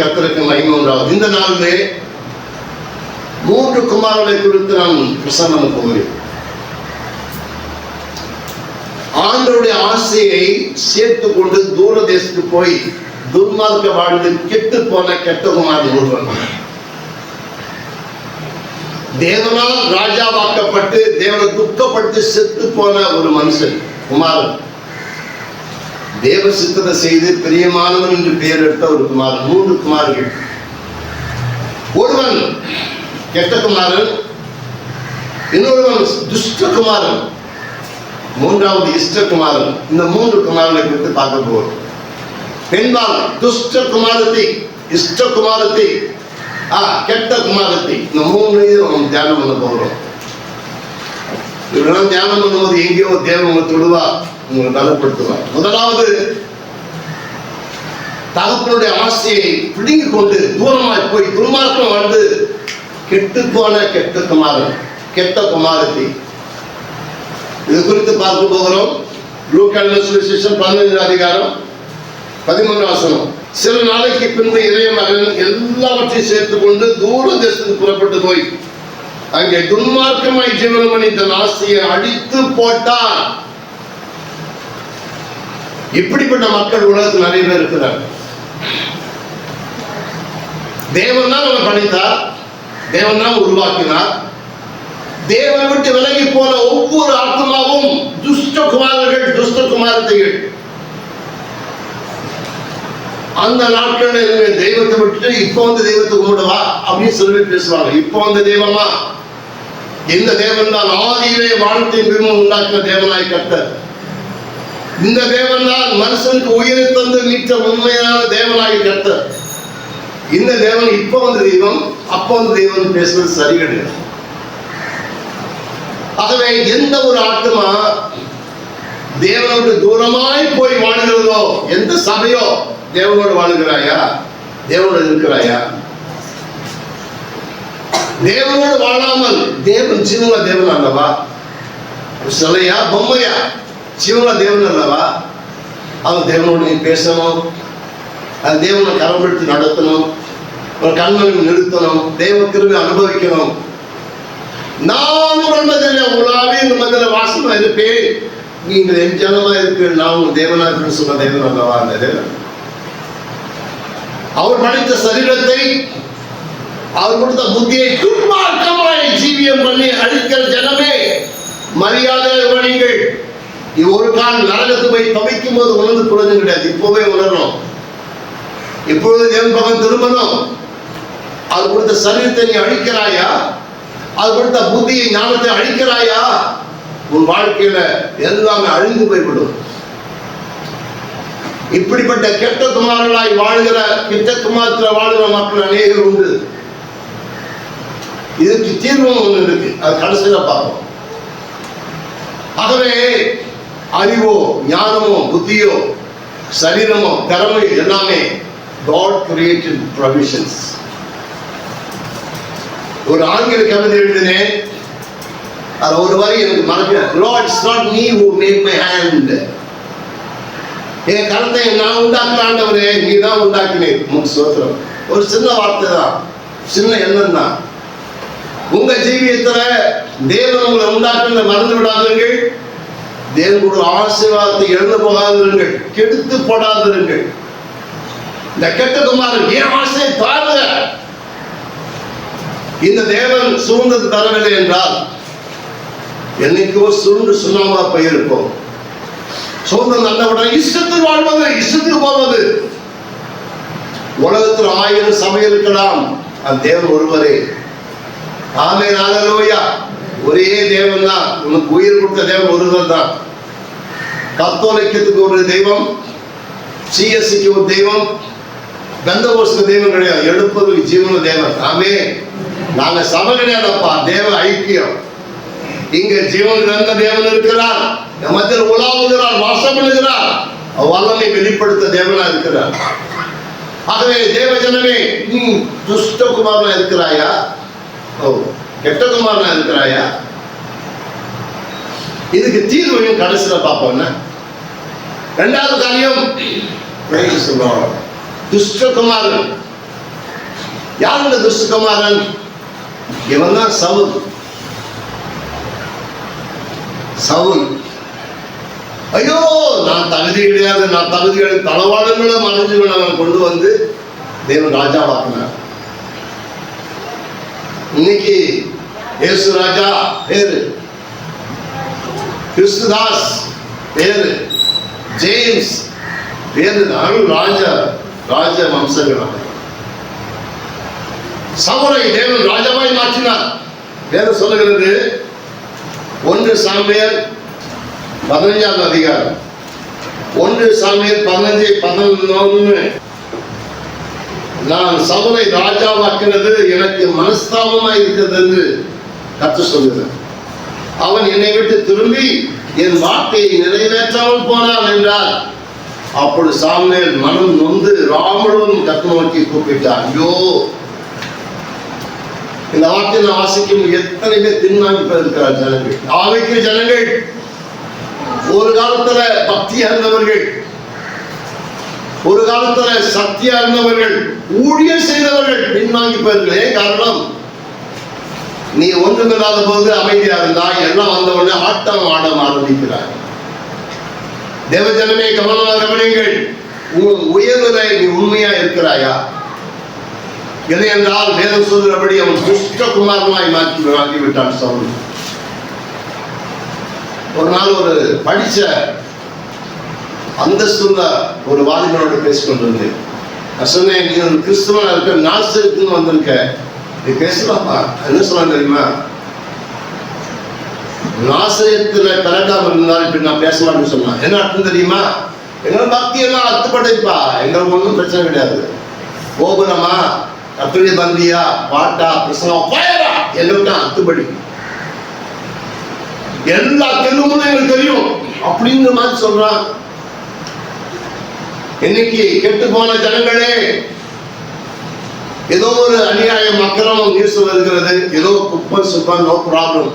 தேவனாய் மகிமை உண்டாகும். இந்த நாளிலே மூன்று குமாரர்களை குறித்து நான் பிரசன்னம் போகிறேன் ஆண்டருடைய ஆசையை சேர்த்து கொண்டு தூர தேசத்துக்கு போய் துர்மார்க்க வாழ்ந்து கெட்டு போன கெட்ட குமாரன் ஒருவன். தேவனால் ராஜாவாக்கப்பட்டு தேவனை துக்கப்பட்டு செத்து போன ஒரு மனுஷன் குமாரன். தேவ சித்தனை செய்து பிரியமானவன் என்று பெயர் எடுத்த ஒரு குமாரன் மூன்று குமார்கள். ஒருவன் கெட்ட குமாரன் இன்னொருவன் துஷ்ட குமாரன். மூன்றாவது இஷ்ட குமாரன். இந்த மூன்று குமாரனை குறித்து பார்க்க போகிறோம். பெண்பால் துஷ்ட குமாரத்தை இஷ்ட குமாரத்தை ஆ கெட்ட குமாரத்தை. இந்த மூணையும் தியானம் பண்ண போகிறோம். இவரெல்லாம் தியானம் பண்ணும்போது எங்கேயோ தேவன் உங்களை தொடுவா உங்களை பலப்படுத்துவார் முதலாவது தகப்பனுடைய ஆசையை பிடுங்கி கொண்டு தூரமாய் போய் துன்மார்க்கம் வந்து கெட்டு போன கெட்ட குமாரன் கெட்ட குமாரத்தை. இது குறித்து பார்க்க போகிறோம். லூக்கான சுவிசேஷம் பதினைந்து அதிகாரம் பதிமூன்று வசனம். சில நாளைக்கு பின்பு இளைய மகன் எல்லாவற்றையும் சேர்த்து கொண்டு தூர தேசத்துக்கு புறப்பட்டு போய் அங்கே துன்மார்க்கமாய் ஜீவனம் பண்ணி தன் ஆசையை அழித்து போட்டான் இப்படிப்பட்ட மக்கள் உலகத்தில் நிறைய பேர் இருக்கிறார். தேவன் தான் அவனை படைத்தார். தேவன் தான் உருவாக்கினார். தேவனை விட்டு விலகி போன ஒவ்வொரு ஆத்மாவும் துஷ்ட குமாரர்கள் துஷ்ட குமாரத்தைகள். அந்த நாட்கள் தெய்வத்தை விட்டுட்டு இப்போ வந்து தெய்வத்தை கும்பிடவா அப்படின்னு சொல்லி பேசுவாங்க. இப்போ வந்து தெய்வமா? இந்த தேவன் தான் ஆதியிலே வானத்தை பிம்பம் உண்டாக்கின தேவனாய் கர்த்தர். இந்த தேவன் தான் மனுஷனுக்கு உயிரை தந்து மீட்ட உண்மையான தேவனாகி கர்த்தர். இந்த தேவன் இப்போ வந்து தெய்வம் அப்போ வந்து தெய்வம் பேசுறது சரி கிடையாது. ஆகவே எந்த ஒரு ஆத்மா தேவனோடு தூரமாய் போய் வாழுகிறதோ எந்த சபையோ தேவனோடு வாழுகிறாயா? தேவனோடு இருக்கிறாயா? தேவனோடு வாழாமல் தேவன் சின்ன தேவன் அல்லவா? சிலையா பொம்மையா? ஜீவன தேவன் அல்லவா? அவன் தேவனோடு நீ பேசணும். அந்த தேவனை கரம்படுத்தி நடத்தணும். ஒரு கண்மணி நிறுத்தணும். தெய்வ கிருபை அனுபவிக்கணும். நான் உடம்பதில் உலாவி இந்த மதில வாசமா இருப்பேன். நீங்கள் என் ஜனமா இருப்பேன் நான் உங்க தேவனா இருக்குன்னு சொன்ன தேவன் அல்லவா? அந்த தேவன். அவர் படைத்த சரீரத்தை அவர் கொடுத்த புத்தியை துன்மார்க்கமாய் ஜீவியம் பண்ணி அழிக்கிற ஜனமே மரியாதை நீங்கள் நீ ஒரு கால் நரகத்து போய் தவிக்கும் போது உணர்ந்து புரிஞ்சு கிடையாது இப்போவே உணரணும். இப்பொழுது தேவன் பக்கம் திரும்பணும். அது கொடுத்த சரீரத்தை நீ அழிக்கிறாயா? அது கொடுத்த புத்தியை ஞானத்தை அழிக்கிறாயா? உன் வாழ்க்கையில எல்லாமே அழிந்து போய்விடும். இப்படிப்பட்ட கெட்ட குமாரர்களாய் வாழ்கிற கெட்ட குமாரத்தில் வாழ்கிற மக்கள் அநேகர் உண்டு. இதுக்கு தீர்வும் ஒன்று இருக்கு. அது கடைசியில் பார்ப்போம். ஆகவே அறிவோ ஞானமோ புத்தியோ சரீரமோ திறமை எல்லாமே காட் கிரியேட்டட் ப்ரொவிஷன்ஸ் ஒரு ஆங்கில கவிதை எழுதினேன். அது ஒரு வரி எனக்கு மறக்க lord it's not me who make my hand என் கருத்தை நான் உண்டாக்குறாண்டவரே நீ தான் உண்டாக்கினேன் உங்க சோத்திரம் ஒரு சின்ன வார்த்தை தான். சின்ன எண்ணம் தான். உங்க ஜீவியத்துல தேவன் உங்களை உண்டாக்குறத மறந்து விடாதீர்கள் தேவன் ஒரு ஆசீர்வாதத்தை இழந்து போகாதிருங்கள் கெடுத்து போடாதிருங்கள். இந்த கெட்ட குமாரன் ஏன் ஆசையை தாருங்க இந்த தேவன் சூழ்ந்தது தரவில்லை என்றால் என்னைக்கோ சுருண்டு சுண்ணாமலா போயிருப்போம். சுதந்திரம் தந்தவுடன் இஷ்டத்துக்கு வாழ்வது இஷ்டத்துக்கு போவது. உலகத்தில் ஆயிரம் சபை இருக்கலாம் அந்த தேவன் ஒருவரே. ஆமே நாகலோயா ஒரே தேவன் தான் உனக்கு உயிர் கொடுத்த தேவன் ஒருவர் தான் கத்தோலிக்கத்துக்கு ஒரு தெய்வம் சிஎஸ்சிக்கு ஒரு தெய்வம் கந்தகோஷத்துக்கு தெய்வம் கிடையாது. எழுப்பது ஜீவன தேவன். ஆமே நாங்க சம கிடையாதப்பா. தேவ ஐக்கியம். இங்க ஜீவன் கிரந்த தேவன் இருக்கிறார். மத்தியில் உலாவுகிறார் வாசம் பண்ணுகிறார். வல்லமை வெளிப்படுத்த தேவனா இருக்கிறார். ஆகவே தேவ ஜனமே நீ துஷ்டகுமாரா இருக்கிறாயா? கெட்ட குமாரனா இருக்கிறாயா இதுக்கு தீர்வையும் கடைசியில் பார்ப்போம் என்ன ரெண்டாவது காரியம் சொல்லுவாங்க துஷ்டகுமாரன் யார் இந்த துஷ்டகுமாரன் இவன் தான் சவுல் சவுல் ஐயோ நான் தகுதி கிடையாது நான் தகுதி கிடையாது தளவாடங்களும் அடைஞ்சவன் அவன் கொண்டு வந்து தேவன் ராஜாவாக்குனார் இன்னைக்கு இயேசு ராஜா பேரு. கிறிஸ்துதாஸ் பேரு. ஜேம்ஸ் பேரு. அருள் ராஜ ராஜ வம்சங்கள் சமுரை தேவன் ராஜாவாய் மாற்றினார். வேதம் சொல்லுகிறது ஒன்று சாமியர் பதினஞ்சாம் அதிகாரம். ஒன்று சாமியர் பதினஞ்சு பதினொன்று. நான் சவுலை ராஜாவாக்கினது எனக்கு மனஸ்தாபமா இருக்கிறது என்று கற்று சொல்லுகிறேன் அவன் என்னை விட்டு திரும்பி என் வார்த்தையை நிறைவேற்றாமல் போனான் என்றார் அப்பொழுது சாமியல் மனம் நொந்து ராமனும் கத்து நோக்கி கூப்பிட்டார் ஐயோ இந்த வார்த்தையை நான் வாசிக்கும் எத்தனை பேர் தின்னாங்கி இருக்கிறார் ஜனங்கள்? ஆவைக்கு ஜனங்கள் ஒரு காலத்துல பக்தியா இருந்தவர்கள் ஒரு காலத்துல சக்தியா இருந்தவர்கள் ஊழியம் செய்தவர்கள் பின்வாங்கி போயிருங்களே காரணம். நீ ஒன்றுமில்லாத போது அமைதியா இருந்தாய் எல்லாம் வந்த உடனே ஆட்டம் ஆடம் ஆரம்பிக்கிறார் தேவஜனமே கவனமாக கவனிங்கள் உன் நீ உண்மையா இருக்கிறாயா? இல்லை என்றால் வேதம் சொல்கிறபடி அவன் துஷ்டகுமாரனாய் மாற்றி மாற்றி விட்டான் சவுல். ஒரு நாள் ஒரு படிச்ச அந்தஸ்துள்ள ஒரு வாலிபனோடு பேசிக்கொண்டிருந்தேன் நான் சொன்னேன் நீ ஒரு கிறிஸ்துவனா இருக்க நாசருக்குன்னு வந்திருக்க. நீ பேசலாமா என்ன சொன்னான் தெரியுமா? நாசரியத்துல பிறக்காம இருந்தால் இப்படி நான் பேசலாம்னு சொன்னான். என்ன அர்த்தம் தெரியுமா? எங்க பக்தி எல்லாம் அத்துப்படைப்பா. எங்களுக்கு ஒன்றும் பிரச்சனை கிடையாது. கோபுரமா கத்திரி பந்தியா பாட்டா பிரசனம் பயரா எங்களுக்கு அத்துப்படி. எல்லா தெலுங்குலும் எங்களுக்கு தெரியும். அப்படிங்கிற மாதிரி சொல்றான். இன்னைக்கு கெட்டு போன ஜனங்களே ஏதோ ஒரு அநியாயம் அக்கிரமம் இயேசு வருகிறது. ஏதோ குப்பை சுப்பம் நோ ப்ராப்ளம்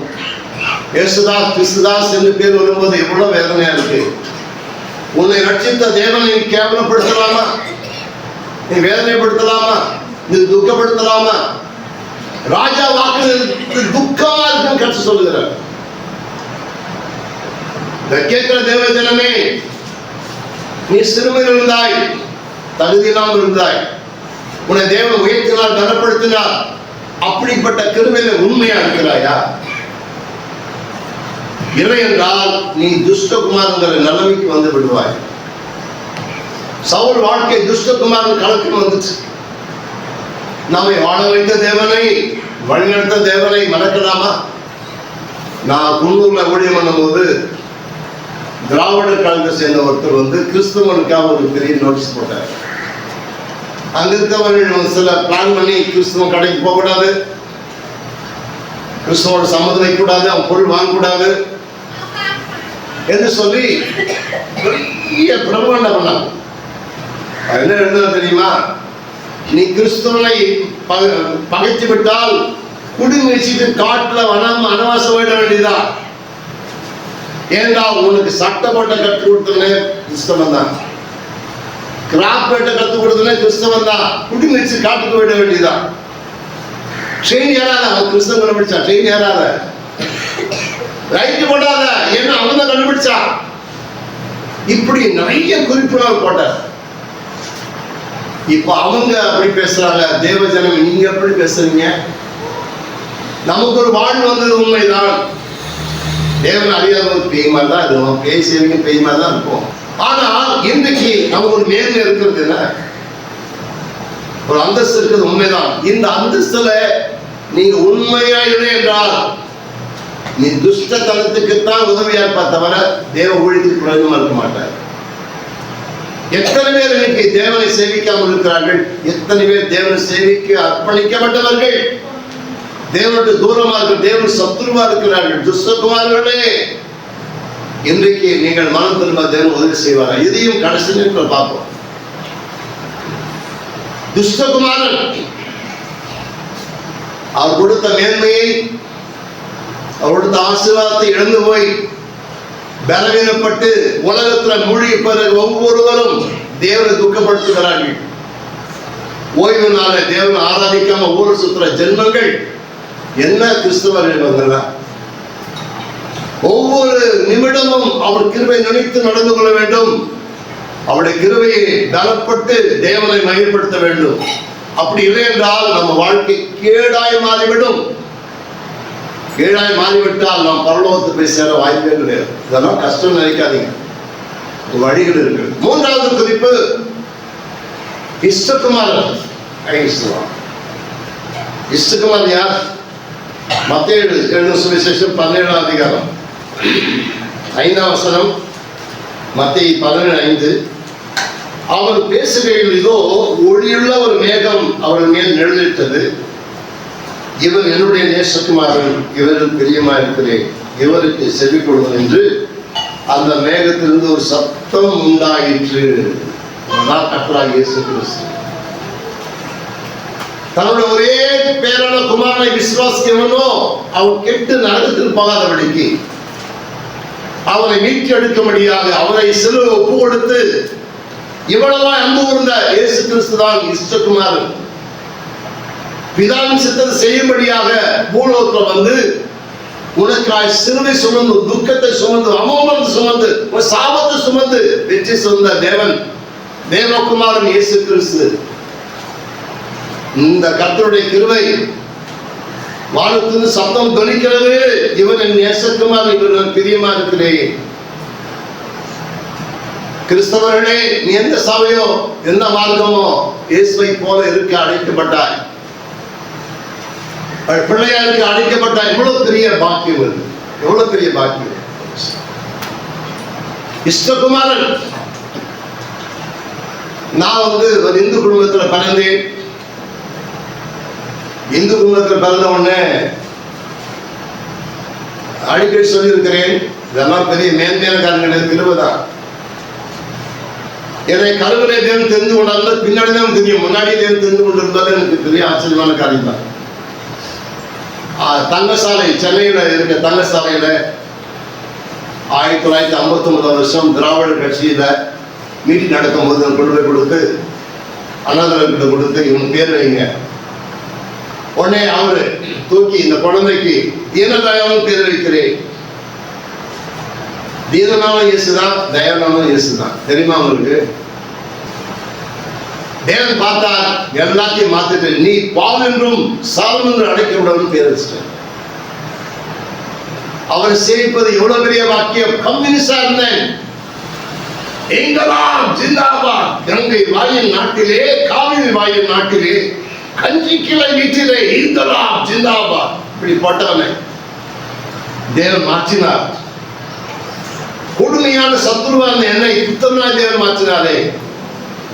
இயேசுதாஸ் கிறிஸ்துதாஸ் என்று பேர் வரும்போது எவ்வளவு வேதனையா இருக்கு. உன்னை ரட்சித்த தேவனை நீ கேவலப்படுத்தலாமா? நீ வேதனைப்படுத்தலாமா? நீ துக்கப்படுத்தலாமா? ராஜா வாக்கு துக்கமா இருக்குன்னு கற்று சொல்லுகிறார். கேட்கிற தேவ ஜனமே நீ சிறுமையில் இருந்தாய் தகுதி இல்லாமல் இருந்தாய். உன்னை தேவன் உயர்த்தினால் கனப்படுத்தினார் அப்படிப்பட்ட கிருமையில உண்மையா இருக்கிறாயா? இல்லை என்றால் நீ துஷ்டகுமாரங்கிற நிலைமைக்கு வந்து விடுவாய். சவுல் வாழ்க்கை துஷ்டகுமாரன் கணக்கு வந்துச்சு. நம்மை வாழ வைத்த தேவனை வழிநடத்த தேவனை மறக்கலாமா? நான் குன்னூர்ல ஊழியம் பண்ணும்போது திராவிட காங்கிரஸ் சேர்ந்த ஒருத்தர் வந்து கிறிஸ்துவனுக்காக ஒரு பெரிய நோட்டீஸ் போட்டார். அங்க இருக்கவர்கள் சில பிளான் பண்ணி கிறிஸ்துவ கடைக்கு போகக்கூடாது. கிறிஸ்துவோட சம்மதம் வைக்கக்கூடாது அவன் பொருள் வாங்கக்கூடாது என்று சொல்லி பெரிய பிரபலம் பண்ணாங்க. அது என்ன எழுதுனா தெரியுமா? நீ கிறிஸ்துவனை பகைத்து விட்டால் குடிமிச்சிட்டு காட்டுல வனம் அனவாசம் விட வேண்டியதான் ஏண்டா உனக்கு சட்டப்பட்ட கற்றுக் கொடுத்தனே கிறிஸ்தவன் தான்? கிராப் வெட்ட கற்றுக் கொடுத்தனே கிறிஸ்தவன் தான். குட்டி நிச்சு காட்டுக்கு விட வேண்டியதான் ட்ரெயின் ஏறாத அவன் கிறிஸ்தவன் கண்டுபிடிச்சா ட்ரெயின் ஏறாத. ரைட்டு போடாத. ஏன்னா அவன் தான் கண்டுபிடிச்சா இப்படி நிறைய குறிப்புகள் போட்டார். இப்ப அவங்க அப்படி பேசுறாங்க. தேவஜனம் நீங்க எப்படி பேசுறீங்க? நமக்கு ஒரு வாழ்வு வந்தது உண்மைதான். தேவன் அறியாத ஒரு பேய் மாதிரி தான் இருக்கும் பேய் சேவிங்க பேய் மாதிரி தான் இருக்கும். ஆனால் இன்றைக்கு நமக்கு ஒரு நேர்மை இருக்கிறது என்ன? ஒரு அந்தஸ்து இருக்கிறது உண்மைதான். இந்த அந்தஸ்துல நீங்க உண்மையா இல்லை என்றால் நீ துஷ்டத்தனத்துக்குத்தான் உதவியா இருப்பா தவிர தேவ ஊழியத்துக்கு பிரயோஜனமா இருக்க மாட்டார். எத்தனை பேர் இன்னைக்கு தேவனை சேவிக்காமல் இருக்கிறார்கள்? எத்தனை பேர் தேவனை சேவிக்க அர்ப்பணிக்கப்பட்டவர்கள்? தேவனுக்கு தூரமா இருக்கிற தேவன் சத்துருவா இருக்கிறார்கள். துஷ்டகுமார்களே இன்றைக்கு நீங்கள் மனம் திரும்ப தேவன் உதவி செய்வார்கள் இதையும் கடைசி நேரத்தில் பார்ப்போம். துஷ்டகுமாரன் அவர் கொடுத்த மேன்மையை அவர் கொடுத்த ஆசீர்வாதத்தை இழந்து போய் பலவீனப்பட்டு உலகத்துல மூழ்கி பிறகு ஒவ்வொருவரும் தேவனை துக்கப்படுத்துகிறார்கள். ஓய்வு நாளை தேவனை ஆராதிக்காம ஊர் சுத்துற ஜென்மங்கள் என்ன கிறிஸ்தவர்கள் இவங்கெல்லாம் ஒவ்வொரு நிமிடமும் அவர் கிருவை நினைத்து நடந்து கொள்ள வேண்டும். அவருடைய கிருவையை பலப்பட்டு தேவனை மையப்படுத்த வேண்டும். அப்படி இல்லை என்றால் நம்ம வாழ்க்கை கேடாய் மாறிவிடும். கேடாய் மாறிவிட்டால் நாம் பரலோகத்து போய் சேர வாய்ப்பே கிடையாது. இதெல்லாம் கஷ்டம் நினைக்காதீங்க. வழிகள் இருக்கு மூன்றாவது குறிப்பு இஷ்டகுமாரன். ஐஸ்லாம் இஷ்டகுமார் யார்? மத்திய எழுதும் சுவிசேஷம் பதினேழாம் அதிகாரம். ஐந்தாம் வசனம். மத்திய பதினேழு ஐந்து. அவர் பேசுகையில் இதோ ஒளியுள்ள ஒரு மேகம் அவர்கள் மேல் நிழலிட்டது. இவர் என்னுடைய நேசகுமாரன் இவரில் பிரியமா இருக்கிறேன். இவருக்கு செவி கொள்வது என்று அந்த மேகத்திலிருந்து ஒரு சத்தம் உண்டாயிற்று. கற்றாக இயேசு கிறிஸ்து. தன்னுடைய ஒரே பேரான குமாரனை விசுவாசிக்கவனோ அவன் கெட்டு நரகத்தில் போகாதபடிக்கு அவனை மீட்டு எடுக்கும்படியாக அவரை சிறு ஒப்பு கொடுத்து இவ்வளவா அன்பு கூர்ந்த இயேசு கிறிஸ்து தான் இஷ்டகுமாரன். பிதாவின் சித்தத்தை செய்யும்படியாக பூலோகத்தில் வந்து உனக்காய் சிறுவை சுமந்து துக்கத்தை சுமந்து அமோகத்தை சுமந்து சாபத்தை சுமந்து வெற்றி சுமந்த தேவன் தேவகுமாரன் இயேசு கிறிஸ்து. இந்த கர்த்தருடைய கிருவை வானத்திலிருந்து சத்தம் தொனிக்கிறது இவன் என் நேசகுமார் இவன் நான் பிரியமா இருக்கிறேன் கிறிஸ்தவர்களே நீ எந்த சபையோ எந்த மார்க்கமோ இயேசுவை போல இருக்க அழைக்கப்பட்டாய். பிள்ளையாருக்கு அழைக்கப்பட்டாய். எவ்வளவு பெரிய பாக்கியம் அது. எவ்வளவு பெரிய பாக்கியம். இஷ்டகுமாரன் நான் வந்து ஒரு இந்து குடும்பத்துல பிறந்தேன். இந்து குடும்பத்தில் பிறந்த உடனே அடிக்கடி சொல்லியிருக்கிறேன் இதெல்லாம் பெரிய மேன்மையான காரணங்கள் திருவதான் என்னை கருவிலே தேவன் தெரிந்து கொண்டாலும் பின்னாடி தான் தெரியும். முன்னாடியே தேவன் தெரிந்து கொண்டிருந்தாலும் எனக்கு பெரிய ஆச்சரியமான காரியம் தான் தங்கசாலை சென்னையில் இருக்க தங்கசாலையில் ஆயிரத்தி தொள்ளாயிரத்தி ஐம்பத்தி ஒன்பதாம் வருஷம் திராவிட கட்சியில் மீட்டிங் நடக்கும்போது போது கொண்டு போய் கொடுத்து அண்ணாதிரக்கிட்ட கொடுத்து இவன் பேர் வைங்க. உடனே அவரு தூக்கி இந்த குழந்தைக்கு தீனதயாவும் பேர் வைக்கிறேன் தீனனாலும் இயேசுதான் தயானாலும் இயேசுதான். தெரியுமா அவருக்கு தேவன் பார்த்தார் எல்லாத்தையும் மாத்திட்டு நீ பால் என்றும் சாலம் என்று அழைக்கப்படவும் பேர் வச்சிட்டேன் அவர் சேமிப்பது எவ்வளவு பெரிய வாக்கியம் கம்யூனிஸ்டா இருந்தேன். எங்கெல்லாம் ஜிந்தாபாத் கங்கை வாயின் நாட்டிலே காவிரி வாயின் நாட்டிலே கஞ்சி கிளை வீட்டிலே ஈந்தலா ஜிந்தாபாத். இப்படி போட்டவனை. தேவன் மாற்றினார். கொடுமையான சத்ருவான என்னை புத்தனா தேவன் மாற்றினாரே.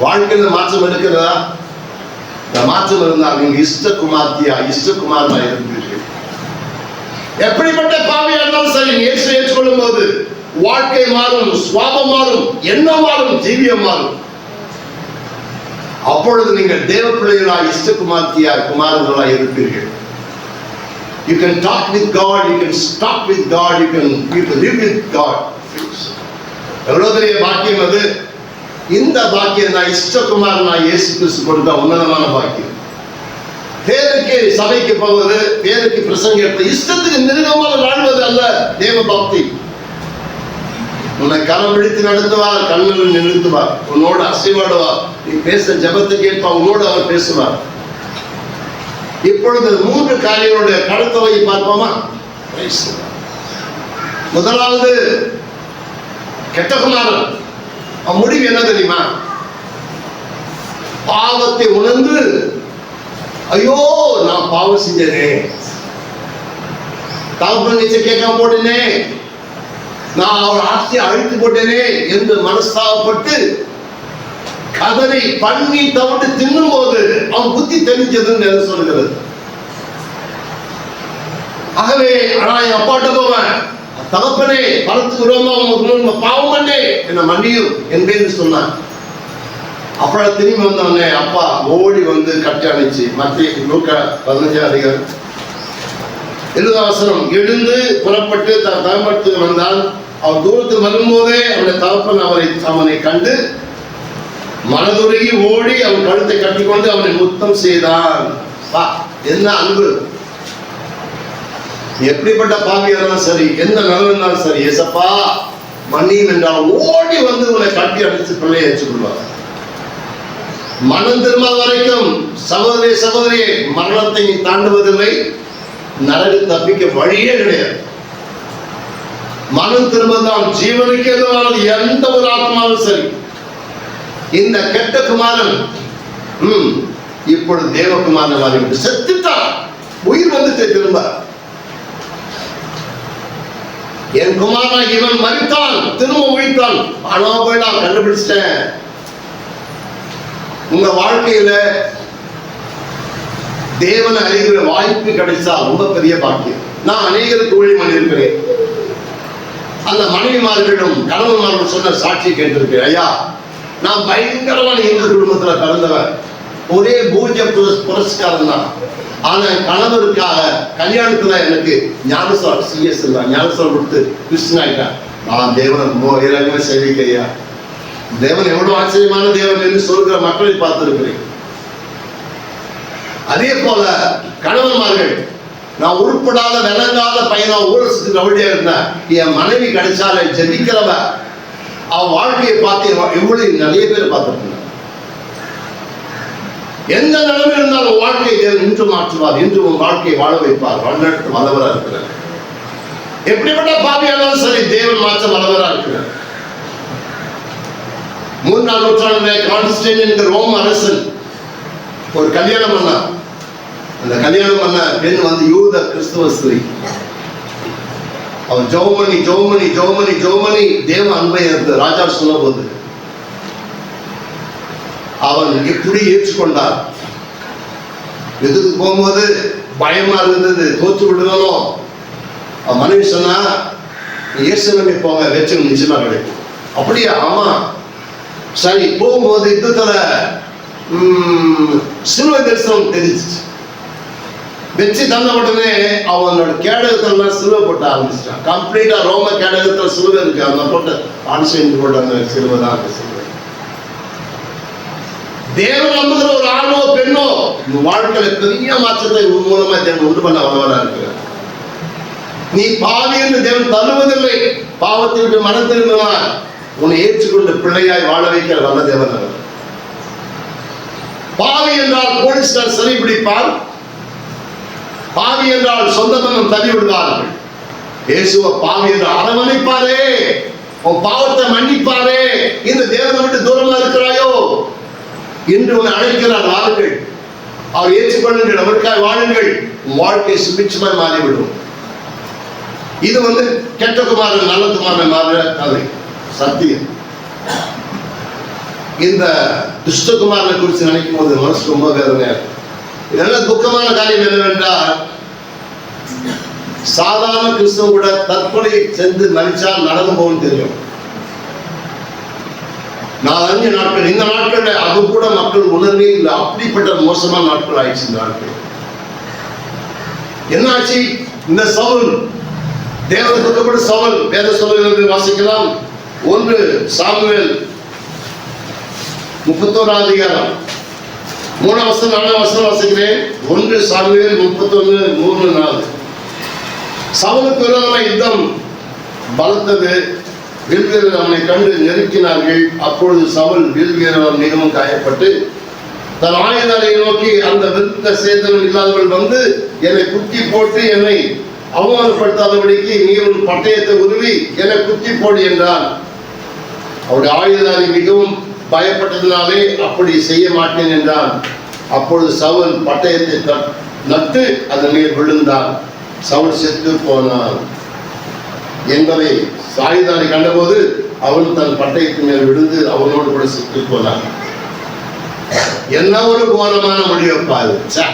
வாழ்க்கையில மாற்றம் இருக்கிறதா இந்த மாற்றம் இருந்தால் நீங்க இஷ்டகுமார்த்தியா இஷ்டகுமாரா இருந்தீர்கள் எப்படிப்பட்ட பாவியா இருந்தாலும் சரி இயேசு ஏற்றுக்கொள்ளும் போது வாழ்க்கை மாறும் சுவாபம் மாறும் எண்ணம் மாறும் ஜீவியம் மாறும். அப்பொழுது நீங்கள் தேவ பிள்ளைகளாய் இஷ்ட குமார்த்தியாய் குமாரர்களாய் இருப்பீர்கள். You can talk with God, you can stop with God, you can, you can live with God. எவ்வளோ பெரிய பாக்கியம் அது? இந்த பாக்கியம் நான் இஷ்டகுமார் நான் இயேசு கிறிஸ்து கொடுத்த உன்னதமான பாக்கியம். பேருக்கு சபைக்கு போவது பேருக்கு பிரசங்க இஷ்டத்துக்கு மிருகமாக வாழ்வது அல்ல தேவ பக்தி. உன்னை கரம் பிடித்து நடத்துவார் கண்ணில் நிறுத்துவார் உன்னோடு அசைவாடுவார் நீ பேச ஜெபத்தை கேட்பா உன்னோடு அவர் பேசுவார் இப்பொழுது மூன்று காரியங்களுடைய கடத்தவை பார்ப்போமா? முதலாவது கெட்ட Lord. முதலாவது கெட்டகுமாரன். அவன் முடிவு என்ன தெரியுமா? பாவத்தை உணர்ந்து ஐயோ நான் பாவம் செஞ்சேனே. தகப்பன் நீச்சல் கேட்காம போட்டேனே. நான் அவர் ஆட்சியை அழித்து போட்டேனே என்று மனஸ்தாபப்பட்டு அதனை பண்ணி தவிட்டு தின்னும் போது அவன் புத்தி தெளிஞ்சதுன்னு என்ன சொல்கிறது ஆகவே ஆனா என் அப்பாட்ட போவேன் தகப்பனே பலத்துக்கு விரோதமா பாவம் பண்ணே என்ன மன்னியும் என்பேன்னு சொன்னான். அப்புறம் திரும்பி வந்தவனே அப்பா ஓடி வந்து கட்டி அணைச்சு மத்திய நூக்க பதினஞ்சாம் அதிகாரம். எழுதாம் எழுந்து புறப்பட்டு தன் தகப்பத்துக்கு வந்தான். அவர் தூரத்தில் வரும்போதே அவருடைய தகப்பன் அவரை அவனை கண்டு மனதுருகி ஓடி அவன் கழுத்தை கட்டிக்கொண்டு அவனை முத்தம் செய்தான். வா என்ன அன்பு? எப்படிப்பட்ட பாவியா சரி எந்த நிலவிருந்தாலும் சரி எசப்பா மன்னியும் என்றால் ஓடி வந்து உன்னை கட்டி அடித்து பிள்ளையை வச்சுக்கொள்வார் மனம் திரும்ப வரைக்கும் சகோதரி சகோதரி மரணத்தை நீ தாண்டுவதில்லை. நரகு தப்பிக்க வழியே கிடையாது. மனம் திரும்பதான் ஜீவனுக்கு எதிரான எந்த ஒரு ஆத்மாவும் சரி. இந்த கெட்ட குமாரன் ம் இப்பொழுது தேவகுமாரன் மாறிவிட்டு செத்துட்டான். உயிர் வந்துட்டு திரும்ப. என் குமாரா இவன் மறித்தான் திரும்ப உயிர்த்தான். ஆனா போய் நான் கண்டுபிடிச்சிட்டேன். உங்க வாழ்க்கையில தேவனை அறிகிற வாய்ப்பு கிடைச்சா ரொம்ப பெரிய பாக்கியம். நான் அநேகருக்கு ஊழியம் பண்ணியிருக்கிறேன் அந்த மனைவிமார்களிடம் கணவன்மார்கள் சொன்ன சாட்சி கேட்டிருக்கேன் ஐயா நான் பயங்கரமான இந்து குடும்பத்துல பிறந்தவன். ஒரே பூஜ புரஸ்காரம் தான். ஆனா கணவருக்காக கல்யாணத்துல எனக்கு ஞானசார் சிஎஸ் தான். ஞானசார் கொடுத்து கிறிஸ்டின் ஆயிட்டான் நான் தேவன் மோ சேவிக்க ஐயா. தேவன் எவ்வளவு ஆச்சரியமான தேவன் என்று சொல்கிற மக்களை பார்த்திருக்கிறேன். அதே போல கணவன்மார்கள் நான் உருப்படாத விளங்காத பையனா ஊரசுக்கு ரவுடியா இருந்தேன் என் மனைவி கிடைச்சால ஜெபிக்கிறவ அவன் வாழ்க்கையை பார்த்து இவ்வளவு நிறைய பேர் பார்த்துருக்கேன் எந்த நிலைமை இருந்தாலும் வாழ்க்கையை தேவன் இன்று மாற்றுவார் இன்று உன் வாழ்க்கையை வாழ வைப்பார் வழிநடத்த வல்லவரா இருக்கிறார். எப்படிப்பட்ட பாவியானாலும் சரி தேவன் மாற்ற வல்லவரா இருக்கிறார். மூன்றாம் நூற்றாண்டு கான்ஸ்டன்ட் என்கிற ரோம் அரசன் ஒரு கல்யாணம் பண்ணான் அந்த கல்யாணம் பண்ண பெண் வந்து யூத கிறிஸ்துவ ஸ்திரீ. அவன் ஜோமணி ஜோமணி ஜோமணி ஜோமணி தேவ அன்பை இருந்து ராஜா சொல்ல போது அவன் எப்படி ஏற்றுக்கொண்டார் எதுக்கு போகும்போது பயமா இருந்தது தோற்று விடுதலோ அவன் மனைவி சொன்னா "நீ போங்க வெற்றி நிச்சயமா கிடைக்கும். அப்படியா? ஆமா. சரி போகும்போது யுத்தத்துல ம், சிலுவை தரிசனம் தெரிஞ்சிச்சு. வச்சு தந்த உடனே அவனோட கேடகத்தெல்லாம் சிலுவை போட்ட ஆரம்பிச்சிட்டான். கம்ப்ளீட்டா ரோம கேடகத்துல சிலுவை இருக்கு. அந்த போட்ட ஆன்சைன் போட்ட அந்த சிலுவை தான் அந்த சிலுவை. தேவன் நம்புகிற ஒரு ஆணோ பெண்ணோ இந்த வாழ்க்கையில பெரிய மாற்றத்தை உன் மூலமா தேவன் உண்டு பண்ண வல்லவரா இருக்கிறார். நீ பாவி என்று தேவன் தள்ளுவதில்லை. பாவத்தை விட்டு மனம் திரும்பினார் உன்னை ஏற்றுக்கொண்டு பிள்ளையாய் வாழ வைக்கிற வல்ல தேவன் பாவி என்றால் போலீஸ்கார் சிறை பிடிப்பார். பாவி என்றால் சொந்த பந்தம் தள்ளி விடுவார்கள் இயேசுவ பாவி என்று அரவணைப்பாரே. உன் பாவத்தை மன்னிப்பாரே. இந்த தேவனை விட்டு தூரமா இருக்கிறாயோ? என்று உன்னை அழைக்கிறார் வாருங்கள். அவர் ஏற்றுக்கொள்ளுங்கள் அவருக்காய் வாழுங்கள். வாழ்க்கை சுபிட்சமாய் மாறிவிடும். இது வந்து கெட்ட குமாரன் நல்ல குமாரன் மாறுற கதை. சத்தியம். இந்த துஷ்டகுமாரனை குறித்து நினைக்கும் போது மனசு ரொம்ப வேதனையா இருக்கும் இதெல்லாம் துக்கமான காரியம் என்னவென்றால் சாதாரண கிறிஸ்தவ கூட தற்கொலை சென்று மறிச்சால் நடந்து போகும் தெரியும். நான் அஞ்சு நாட்கள் இந்த நாட்கள்ல அது கூட மக்கள் உணர்வே இல்லை. அப்படிப்பட்ட மோசமான நாட்கள் ஆயிடுச்சு இந்த நாட்கள். என்ன ஆச்சு இந்த சவுல் தேவன் துக்கப்பட்ட சவுல் வேத சவுல் வாசிக்கலாம். ஒன்று சாமுவேல் முப்பத்தோராம் அதிகாரம். மூணாம் வசனம் நாலாம் வசனம் வாசிக்கிறேன். ஒன்று சாமுவேல் முப்பத்தொன்று மூணு நாலு. சவுலுக்கு விரோதமாக யுத்தம் பலத்தது. வில் வீரர் அவனை கண்டு நெருக்கினார்கள். அப்பொழுது சவுல் வில் வீரர் மிகவும் காயப்பட்டு தன் ஆயுதங்களை நோக்கி அந்த விருத்த சேதனம் இல்லாதவள் வந்து என்னை குத்தி போட்டு என்னை அவமானப்படுத்தாதபடிக்கு நீ உன் பட்டயத்தை உருவி என்னை குத்தி போடு என்றான். அவருடைய ஆயுதாலை மிகவும் பயப்பட்டதினாலே அப்படி செய்ய மாட்டேன் என்றான். அப்பொழுது சவுல் பட்டயத்தை நட்டு அதன் மேல் விழுந்தான். சவுல் செத்து போனான். என்பதை சாயுதானை கண்டபோது அவன் தன் பட்டயத்தின் மேல் விழுந்து அவனோடு கூட செத்து போனான். என்ன ஒரு கோலமான முடிவப்பா அது ச்சே.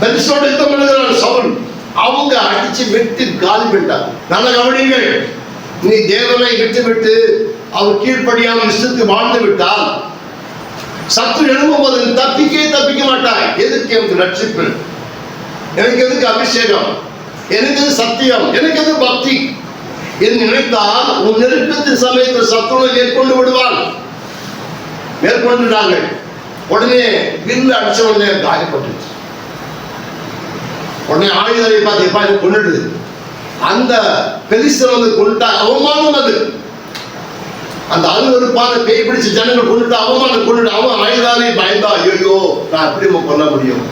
பெருசோடு யுத்தம் சவுல் அவங்க அடிச்சு வெட்டி கால் விட்டார் நல்ல கவனிங்கள் நீ தேவனை விட்டுவிட்டு அவர் கீழ்ப்படியாமல் இஷ்டத்துக்கு வாழ்ந்து விட்டால் சத்து எழும்பும் போது தப்பிக்கே தப்பிக்க மாட்டாய். எதுக்கு எனக்கு ரட்சிப்பு? எனக்கு எதுக்கு அபிஷேகம்? எனக்கு எது சத்தியம்? எனக்கு எது பக்தி? என்று நினைத்தால் உன் நெருக்கத்தின் சமயத்தில் சத்துணை மேற்கொண்டு விடுவான். மேற்கொண்டுட்டாங்க. உடனே வில்லு அடிச்ச உடனே காயப்பட்டுச்சு. உடனே ஆயுதரை பார்த்து எப்பா இது கொண்டுடுது அந்த பெலிஸ்தர் வந்து கொண்டுட்டா அவமானம் அது. அந்த அருவருப்பான பேய் பிடிச்ச ஜனங்கள் கொண்டுட்டு அவமானம் கொண்டுட்டு அவன் ஆயுதாரி பயந்தா ஐயோ நான் எப்படி உம்மை கொல்ல முடியும்?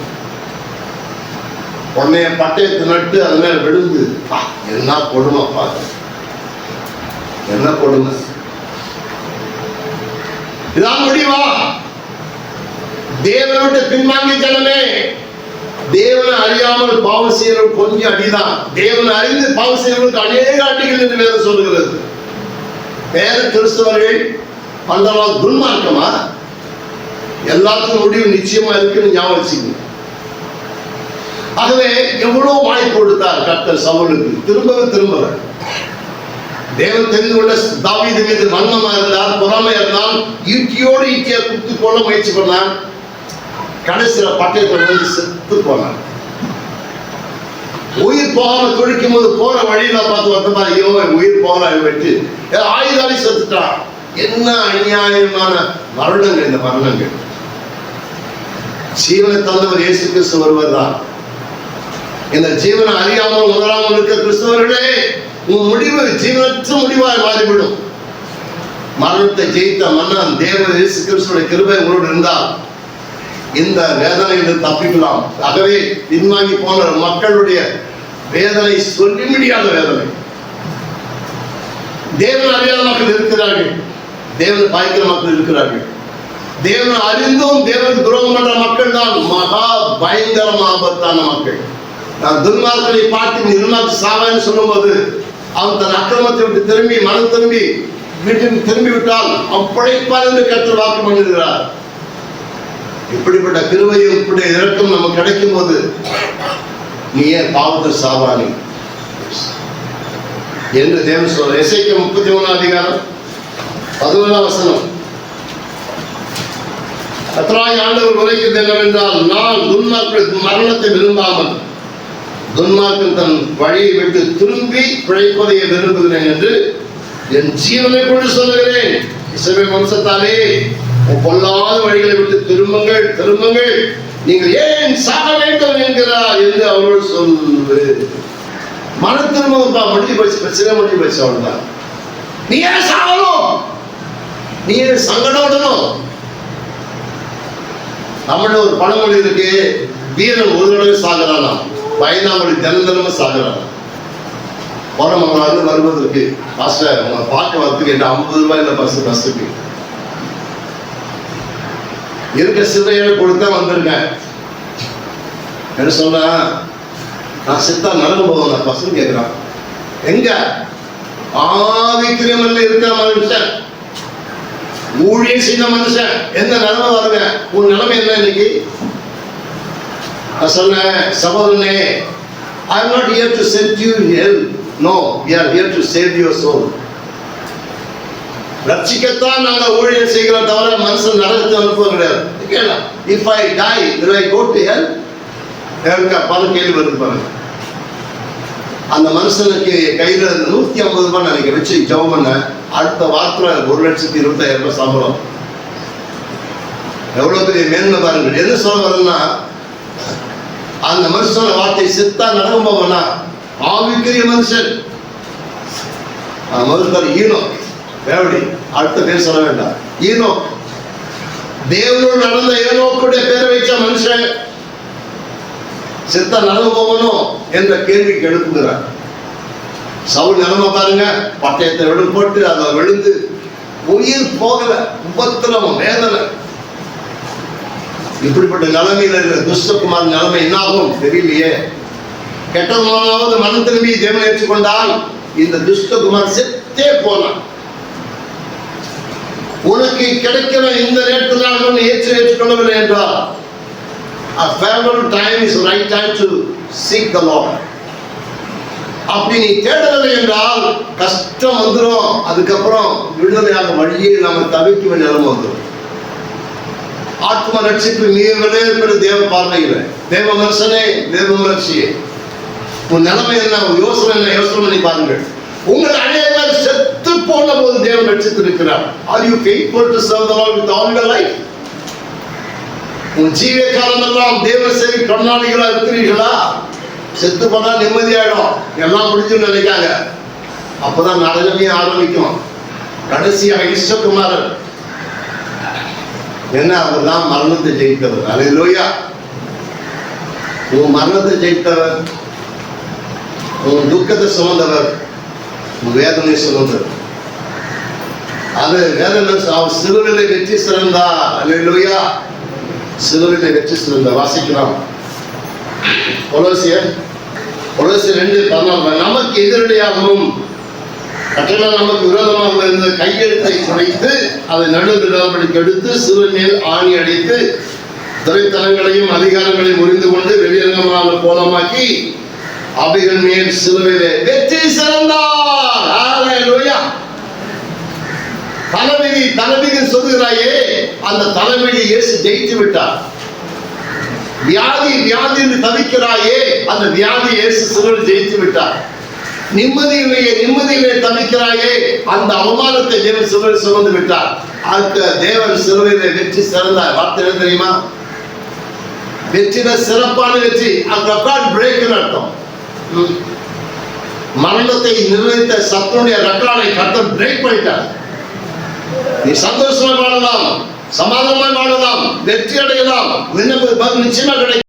உடனே பட்டயத்தை நட்டு அது மேல விழுந்து என்ன கொடுமை பார்த்து என்ன கொடுமை? இதான் முடிவா? தேவனோட விட்டு பின்வாங்கி ஜனமே தேவனை அறியாமல் பாவம் செய்யறவன் கொஞ்சம் அடிதான். தேவனை அறிந்து பாவம் செய்யறவனுக்கு அநேக அடிகள் என்று வேதம் சொல்லுகிறது. வேற கிறிஸ்தவர்கள் பண்றவங்க துன்மார்க்கமா? எல்லாத்துக்கும் முடிவு நிச்சயமா இருக்குன்னு ஞாபகம் வச்சுக்கணும் ஆகவே எவ்வளவு வாய்ப்பு கொடுத்தார் கர்த்தர் சவுலுக்கு? திரும்பவே திரும்பவே. தேவன் தெரிந்து கொண்ட தாவீது மீது வன்மமா இருந்தார் பொறாமை இருந்தால் ஈட்டியோடு ஈட்டியா குத்து கொள்ள முயற்சி பண்ணான் கடைசியில பட்டயத்தை போய் செத்து போனாங்க. உயிர் போகாம துடிக்கும் போது போற வழியில பார்த்து வந்தமா ஐயோ உயிர் போகலாம் வெட்டு. ஆயுதாலி செத்துட்டான். என்ன அநியாயமான மரணங்கள் இந்த மரணங்கள். ஜீவனை தந்தவர் இயேசு கிறிஸ்து வருவர் தான். இந்த ஜீவனை அறியாமல் உணராமல் இருக்க கிறிஸ்தவர்களே உன் முடிவு ஜீவனற்ற முடிவாய் மாறிவிடும். மரணத்தை ஜெயித்த மன்னன் தேவ இயேசு கிறிஸ்துடைய கிருபை உங்களோடு இருந்தால் இந்த வேதனையிலிருந்து தப்பிக்கலாம். ஆகவே பின்வாங்கி போன மக்களுடைய வேதனை சொல்லி முடியாத வேதனை. தேவன் அறியாத மக்கள் இருக்கிறார்கள். தேவன் பாய்க்கிற மக்கள் இருக்கிறார்கள். தேவன் அறிந்தும் தேவன் துரோகம் பண்ற மக்கள் தான் மகா பயங்கரம் ஆபத்தான மக்கள். நான் துன்மார்க்கனை பார்த்து நிர்மாக்கு சாவான்னு சொல்லும்போது அவன் தன் அக்கிரமத்தை விட்டு திரும்பி மனம் திரும்பி வீட்டில் திரும்பி விட்டால் அவன் பிழைப்பான் என்று கற்று வாக்கு பண்ணுகிறார் இப்படிப்பட்ட கிருவையும் இப்படி இறக்கம் நமக்கு கிடைக்கும் போது நீ ஏன் பாவத்தில் சாவானி. என்று தேவன் சொல்ற இசைக்கு முப்பத்தி மூணாம் அதிகாரம் பதினொன்றாம் வசனம். கத்ராய் ஆண்டவர் உரைக்கிறது என்னவென்றால் நான் துன்மார்க்கு மரணத்தை விரும்பாமல் துன்மார்க்கன் தன் வழியை விட்டு திரும்பி பிழைப்பதை விரும்புகிறேன் என்று என் ஜீவனை கொண்டு சொல்லுகிறேன். இசைவை வம்சத்தாலே பொல்லாத வழிகளை விட்டு திரும்புங்கள் திரும்புங்கள். நீங்கள் ஏன் சாக வேண்டும் என்கிறார் என்று அவர்கள் சொல்லு. மன திரும்பப்பா முடிஞ்சு போச்சு பிரச்சனை முடிஞ்சு போச்சு அவ்வளவுதான் நீ ஏன் சாகணும்? நீ ஏன் சங்கடப்படணும்? நம்மள ஒரு பழமொழி இருக்கு. வீரன் ஒரு தடவை சாகிறானா? பயந்தாமொழி தினம் தினமும் சாகிறானா. போனமங்களாந்து வருவதற்கு மாஸ்டர் உங்களை பார்க்க வரதுக்கு என்ன ஐம்பது ரூபாய் இல்லை பஸ் பஸ்ஸுக்கு இருக்க சிறையை கொடுத்தா வந்திருக்கேன்? என்ன சொன்னா? நான் சித்தா நடந்து போவேன் நான் பசங்க கேட்கிறான் எங்க? இல்லை இருக்க மனுஷன்? ஊழியம் செய்த மனுஷன். எந்த நிலைமை வருங்க? உன் நிலைமை என்ன இன்னைக்கு? நான் சொன்னேன் சகோதரனே I am not here to set you hell no we are here to save your soul ரட்சிக்கத்தான் நாங்க ஊழியர் செய்கிறோம் தவிர மனுஷன் நரகத்தை அனுப்பம் கிடையாது. கேட்கலாம் if I die will I go to hell எனக்கு பல கேள்வி வருது பாருங்க. அந்த மனுஷனுக்கு கையில நூத்தி ஐம்பது ரூபாய் நினைக்க வச்சு ஜவம் பண்ண. அடுத்த வாரத்துல ஒரு லட்சத்தி இருபத்தாயிரம் ரூபாய் சம்பளம். எவ்வளவு பெரிய மேன்மை பாருங்க. என்ன சொல்ல வரேன்னா அந்த மனுஷன வார்த்தை சித்தா நடக்கும் போவனா ஆவிக்குரிய மனுஷன். மனுஷன் ஈனம் தேவடி அடுத்த பேர் சொல்ல வேண்டாம். ஈனோ தேவனோடு நடந்த ஏனோக்குடைய பேரை வைச்ச மனுஷன் சித்த நடந்து போகணும் என்ற கேள்விக்கு எழுப்புகிறார் சவுல் நிலைமை பாருங்க பட்டயத்தை விடு போட்டு அதை விழுந்து உயிர் போகல உபத்திரவம் வேதனை. இப்படிப்பட்ட நிலைமையில இருக்கிற துஷ்டகுமார் நிலைமை என்ன ஆகும் தெரியலையே. கெட்டவனாவது மனம் திரும்பி தேவனை ஏற்றுக்கொண்டால் இந்த துஷ்டகுமார் செத்தே போனான். உனக்கு கிடைக்கிற இந்த நேரத்தில் நான் ஏற்று ஏற்றுக்கொள்ளவில்லை என்றால் a favorable time is right time to seek the Lord. அப்படி நீ தேடவில்லை என்றால் கஷ்டம் வந்துடும் அதுக்கப்புறம் விடுதலையாக வழியே நாம தவிக்க வேண்டிய நிலைமை வந்துடும் ஆத்ம ரட்சிப்பு நீ விளையாடுகிற தேவ பார்வையில். தேவ மனுஷனே தேவ மனுஷியே உன் நிலைமை என்ன? யோசனை என்ன? யோசனை பண்ணி பாருங்கள். உங்களை போது தேவன் ரட்சித்திருக்கிறார். Are you faithful to serve the lord with all your life உன் ஜீவிய காலமெல்லாம் தேவ சேவை கண்ணாளிகளா இருக்கிறீர்களா? செத்து போனா நிம்மதியாயிடும். எல்லாம் முடிஞ்சுன்னு நினைக்காங்க அப்பதான் நரகமே ஆரம்பிக்கும். கடைசியாக இஷ்டகுமாரன் என்ன அவர் தான் மரணத்தை ஜெயித்தவர். அலையிலோயா உன் மரணத்தை ஜெயித்தவர். உன் துக்கத்தை சுமந்தவர். உன் வேதனை சுமந்தவர். அது வேதனை அவர் சிறுவிலை வெற்றி சிறந்தா அல்லா சிலுவையிலே வெற்றி சிறந்த வாசிக்கிறோம். கொலோசியர். கொலோசியர் ரெண்டு பதினாலு. நமக்கு எதிரடியாகவும் கட்டளை நமக்கு விரோதமாக இருந்த கையெழுத்தை குறைத்து அதை நடுநிலப்படிக்கு எடுத்து சிறு மேல் ஆணி அடித்து துறைத்தனங்களையும் அதிகாரங்களையும் முறிந்து கொண்டு வெளியரங்கமான கோலமாக்கி அவைகள் மேல் சிலுவையிலே வெற்றி சிறந்தார். ஹalleluya தலைவிதி தலைவிதி சொல்லுகிறாயே அந்த தலைவிதி இயேசு ஜெயித்து விட்டார். வியாதி வியாதி என்று தவிக்கிறாயே அந்த வியாதி இயேசு சிலுவையில் ஜெயித்து விட்டார். நிம்மதியிலேயே நிம்மதியிலே தவிக்கிறாயே அந்த அவமானத்தை தேவன் சிலுவையில் சுமந்து விட்டார். அந்த தேவன் சிலுவையிலே வெற்றி சிறந்தார். வார்த்தை தெரியுமா? வெற்றின சிறப்பான வெற்றி. அந்த ரெக்கார்ட் பிரேக் அர்த்தம். ம். மரணத்தை நிர்ணயித்த சத்துடைய ரெக்கார்டை கர்த்தர் பிரேக் பண்ணிட்டார். நீ சந்தோஷமாய் வாழலாம் சமாதானமாய் வாழலாம் வெற்றி அடையலாம் விண்ணப்ப நிச்சயமா கிடைக்கும்.